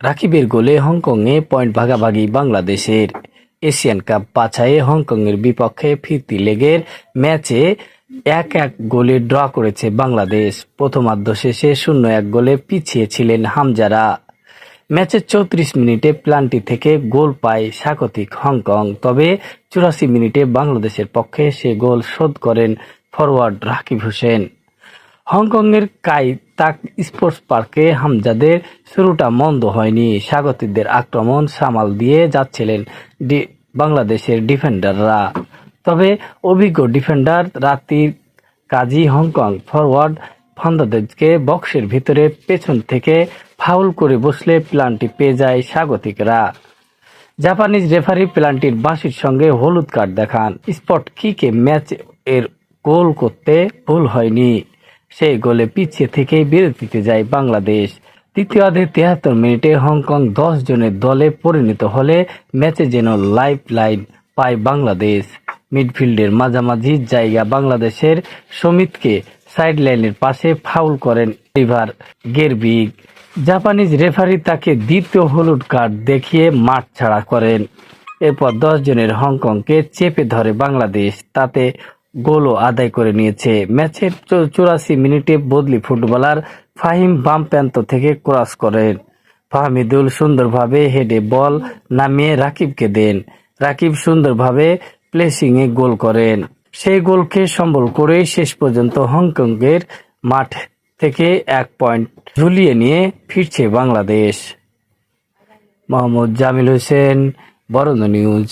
রাকিবের গোলে হংকংয়ে পয়েন্ট ভাগাভাগি বাংলাদেশের। এশিয়ান কাপ বাছাইয়ে হংকংয়ের বিপক্ষে ফিরতি লেগের ম্যাচে এক এক গোলে ড্র করেছে বাংলাদেশ। প্রথমার্ধ শেষে শূন্য এক গোলে পিছিয়ে ছিলেন হামজারা। ম্যাচের চৌত্রিশ মিনিটে প্লান্টি থেকে গোল পায় স্বাগতিক হংকং, তবে চুরাশি মিনিটে বাংলাদেশের পক্ষে সে গোল শোধ করেন ফরওয়ার্ড রাকিব হোসেন। হংকংয়ের কাই তাক স্পোর্টস পার্কে হামজাদের শুরুটা মন্দ হয়নি। স্বাগতিকদের আক্রমণ সামাল দিয়ে যাচ্ছিলেন বাংলাদেশের ডিফেন্ডাররা। তবে অভিজ্ঞ ডিফেন্ডার রাতির কাজী হংকং ফরওয়ার্ড ফান্দাদেজকে বক্সের ভিতরে পেছন থেকে ফাউল করে বসলে প্লানটি পেয়ে যায় স্বাগতিকরা। জাপানিজ রেফারি প্লানটির বাঁশির সঙ্গে হলুদ কার্ড দেখান। স্পট কিকে ম্যাচ এর গোল করতে ভুল হয়নি। সেই গোলে পিছিয়ে থেকে বিরতিতে যায় বাংলাদেশ। তৃতীয়ার্ধে তিয়াত্তর মিনিটে হংকং দশ জনের দলে পরিণত হলে ম্যাচে যেন লাইফ লাইন পায় বাংলাদেশ। মিডফিল্ডের মাঝামাঝি জায়গা বাংলাদেশের সমিতকে সাইড লাইনের পাশে ফাউল করেন রিভার গেরবিগ। জাপানিজ রেফারি তাকে দ্বিতীয় হলুদ কার্ড দেখিয়ে মাঠ ছাড়া করেন। এরপর দশ জনের হংকংকে চেপে ধরে বাংলাদেশ। তাতে গোলও আদায় করে নিয়েছে। ম্যাচের চুরাশি মিনিটে বদলি ফুটবলার ফাহিম বাম প্রান্ত থেকে ক্রস করেন। ফাহমিদুল সুন্দরভাবে হেডে বল নামিয়ে রাকিবকে দেন। রাকিব সুন্দরভাবে প্লেসিংয়ে গোল করেন। সেই গোলকে সম্বল করে শেষ পর্যন্ত হংকংয়ের মাঠ থেকে এক পয়েন্ট ঝুলিয়ে নিয়ে ফিরছে বাংলাদেশ। মোহাম্মদ জামিল হোসেন, বরন্দ নিউজ।